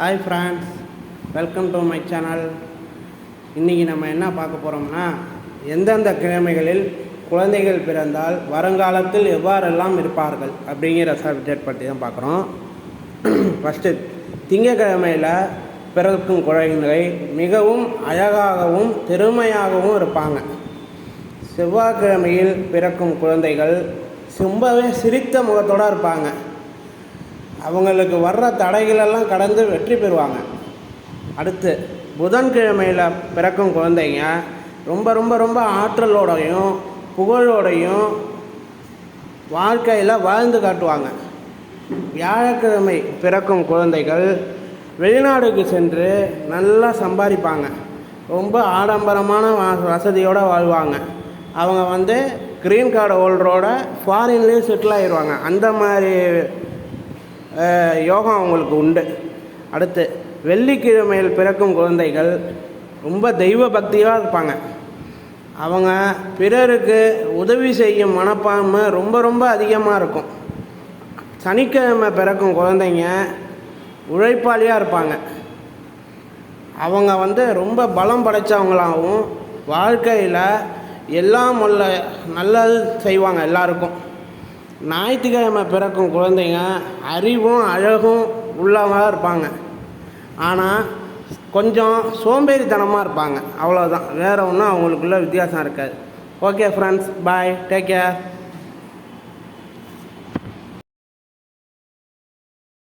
Hi friends welcome to my channel இன்றைக்கி நம்ம என்ன பார்க்க போகிறோம்னா எந்தெந்த கிழமைகளில் குழந்தைகள் பிறந்தால் வருங்காலத்தில் எவ்வாறெல்லாம் இருப்பார்கள் அப்படிங்கிற சப்ஜெக்ட் பற்றி தான் பார்க்குறோம். ஃபஸ்ட்டு திங்கக்கிழமையில் பிறக்கும் குழந்தை மிகவும் அழகாகவும் திறமையாகவும் இருப்பாங்க. செவ்வாய்க்கிழமையில் பிறக்கும் குழந்தைகள் ரொம்பவே சிரித்த முகத்தோடு இருப்பாங்க. அவங்களுக்கு வர்ற தடைகளெல்லாம் கடந்து வெற்றி பெறுவாங்க. அடுத்து புதன்கிழமையில் பிறக்கும் குழந்தைங்க ரொம்ப ரொம்ப ரொம்ப ஆற்றலோடையும் புகழோடையும் வாழ்க்கையில் வாழ்ந்து காட்டுவாங்க. வியாழக்கிழமை பிறக்கும் குழந்தைகள் வெளிநாடுக்கு சென்று நல்லா சம்பாதிப்பாங்க. ரொம்ப ஆடம்பரமான வ- வசதியோடு வாழ்வாங்க. அவங்க வந்து க்ரீன் கார்டு ஹோல்டரோட ஃபாரின்லேயும் செட்டில் ஆயிடுவாங்க அந்த மாதிரி யோகம் அவங்களுக்கு உண்டு. அடுத்து வெள்ளிக்கிழமையில் பிறக்கும் குழந்தைகள் ரொம்ப தெய்வ பக்தியாக இருப்பாங்க. அவங்க பிறருக்கு உதவி செய்யும் மனப்பான்மை ரொம்ப ரொம்ப அதிகமாக இருக்கும். சனிக்கிழமை பிறக்கும் குழந்தைங்க உழைப்பாளியாக இருப்பாங்க. அவங்க வந்து ரொம்ப பலம் படைத்தவங்களாகவும் வாழ்க்கையில் எல்லாம் உள்ள நல்லது செய்வாங்க எல்லாருக்கும். ஞாயிற்றுக்கிழமை பிறக்கும் குழந்தைங்க அறிவும் அழகும் உள்ளவங்களாக இருப்பாங்க. ஆனால் கொஞ்சம் சோம்பேறித்தனமாக இருப்பாங்க. அவ்வளோதான் வேறு ஒன்றும் அவங்களுக்குள்ள வித்தியாசம் இருக்காது. Okay friends bye take care